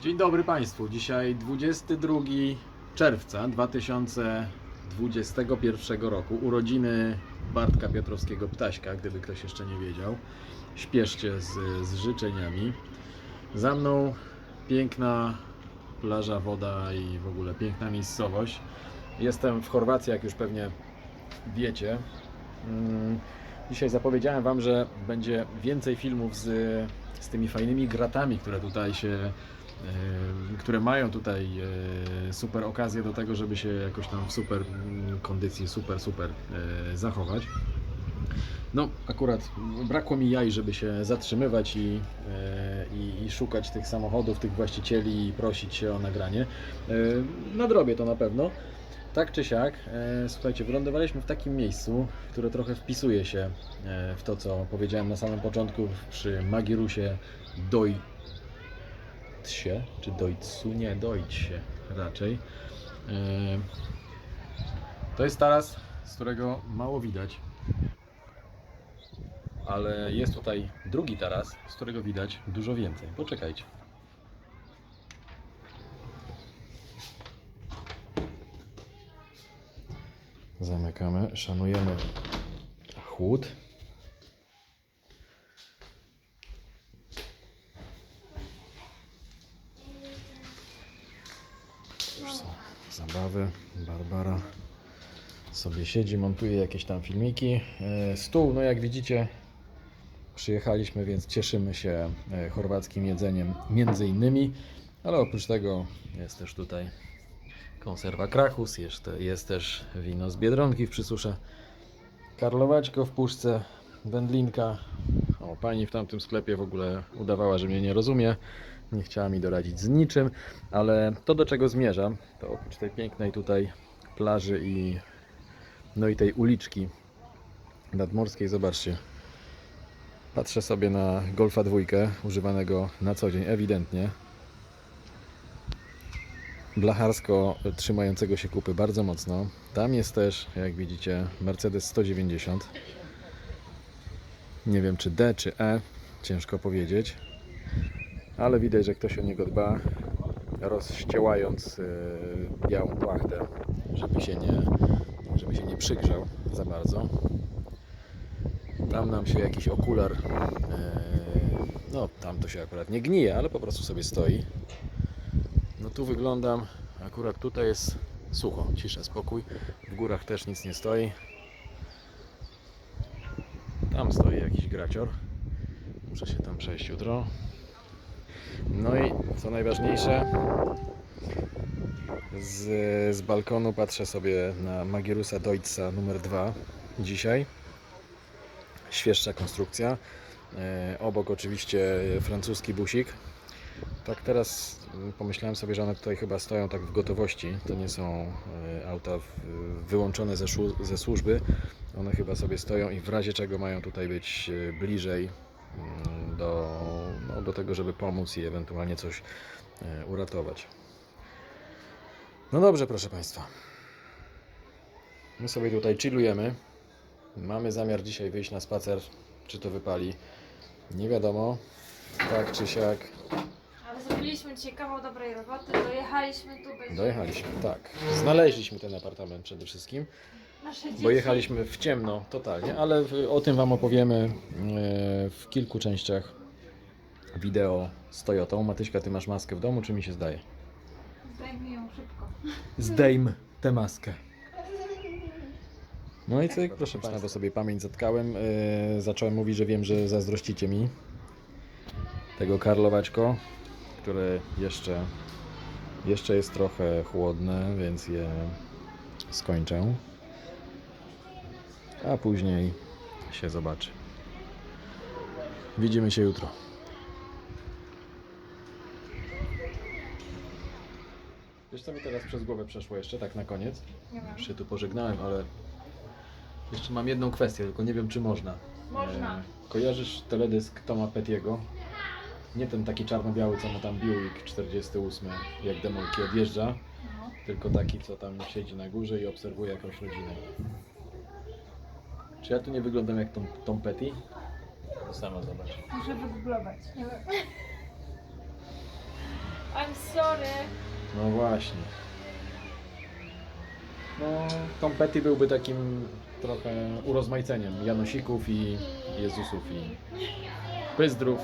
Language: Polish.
Dzień dobry Państwu. Dzisiaj 22 czerwca 2021 roku. Urodziny Bartka Piotrowskiego Ptaśka, gdyby ktoś jeszcze nie wiedział. Śpieszcie z, z życzeniami. Za mną piękna plaża, woda i w ogóle piękna miejscowość. Jestem w Chorwacji, jak już pewnie wiecie. Mm, Dzisiaj zapowiedziałem Wam, że będzie więcej filmów z, z tymi fajnymi gratami, które tutaj się, które mają tutaj e, super okazję do tego, żeby się jakoś tam w super mm, kondycji, super, super e, zachować. No, akurat brakło mi jaj, żeby się zatrzymywać i, e, i, i szukać tych samochodów, tych właścicieli i prosić się o nagranie. E, Nadrobię to na pewno. Tak czy siak, e, słuchajcie, wylądowaliśmy w takim miejscu, które trochę wpisuje się e, w to, co powiedziałem na samym początku przy Magirusie Deutsche, czy Deutsu? Nie, Deutsche raczej. E, To jest taras, z którego mało widać, ale jest tutaj drugi taras, z którego widać dużo więcej. Poczekajcie. Zamykamy, szanujemy chłód. Już są zabawy. Barbara sobie siedzi, montuje jakieś tam filmiki. E, Stół, no jak widzicie, przyjechaliśmy, więc cieszymy się e, chorwackim jedzeniem między innymi, ale oprócz tego jest też tutaj konserwa Krakus, jest, jest też wino z Biedronki w przysusze, karlowaćko w puszce, wędlinka. O, pani w tamtym sklepie w ogóle udawała, że mnie nie rozumie, nie chciała mi doradzić z niczym, ale to do czego zmierzam, to oprócz tej pięknej tutaj plaży i no i tej uliczki nadmorskiej, zobaczcie. Patrzę sobie na Golfa dwójkę, używanego na co dzień, ewidentnie blacharsko trzymającego się kupy bardzo mocno. Tam jest też, jak widzicie, Mercedes 190. Nie wiem czy D czy E, ciężko powiedzieć, ale widać, że ktoś o niego dba, rozściełając yy, białą płachtę, żeby się nie, żeby się nie przygrzał za bardzo. Tam nam się jakiś okular, yy, no tam to się akurat nie gnije, ale po prostu sobie stoi. No tu wyglądam, akurat tutaj jest sucho, cisza, spokój. W górach też nic nie stoi. Tam stoi jakiś gracior. Muszę się tam przejść jutro. No i co najważniejsze, z, z balkonu patrzę sobie na Magierusa Deutza numer 2 dzisiaj. Świeższa konstrukcja. E, obok oczywiście francuski busik. Tak teraz pomyślałem sobie, że one tutaj chyba stoją tak w gotowości. To nie są y, auta wyłączone ze, ze służby. One chyba sobie stoją i w razie czego mają tutaj być y, bliżej do, no, do tego, żeby pomóc i ewentualnie coś y, uratować. No dobrze, proszę Państwa. My sobie tutaj chillujemy. Mamy zamiar dzisiaj wyjść na spacer. Czy to wypali? Nie wiadomo. Tak czy siak. Ale zrobiliśmy dzisiaj kawał dobrej roboty, dojechaliśmy tu bez Dojechaliśmy, tak. Znaleźliśmy ten apartament przede wszystkim. Bo jechaliśmy w ciemno totalnie, ale o tym Wam opowiemy e, w kilku częściach wideo z Toyotą. Matyśka, Ty masz maskę w domu, czy mi się zdaje? Zdejmij ją szybko. Zdejm tę maskę. No i cyk, proszę Państwa, bo sobie pamięć zatkałem. E, zacząłem mówić, że wiem, że zazdrościcie mi tego karlowaćko, które jeszcze, jeszcze jest trochę chłodne, więc je skończę. A później się zobaczy. Widzimy się jutro. Wiesz co mi teraz przez głowę przeszło jeszcze, tak na koniec? Nie mam. Już się tu pożegnałem, ale jeszcze mam jedną kwestię, tylko nie wiem czy można. Można. E, kojarzysz teledysk Toma Petiego? Nie ten taki czarno-biały, co ma tam Buick 48, jak demolki odjeżdża, No. tylko taki, co tam siedzi na górze i obserwuje jakąś rodzinę. Czy ja tu nie wyglądam jak Tom, Tom Petty? To sama zobacz. Muszę wygooglować. I'm Sorry. No właśnie. No, Tom Petty byłby takim trochę urozmaiceniem Janosików i Jezusów i Pyzdrów.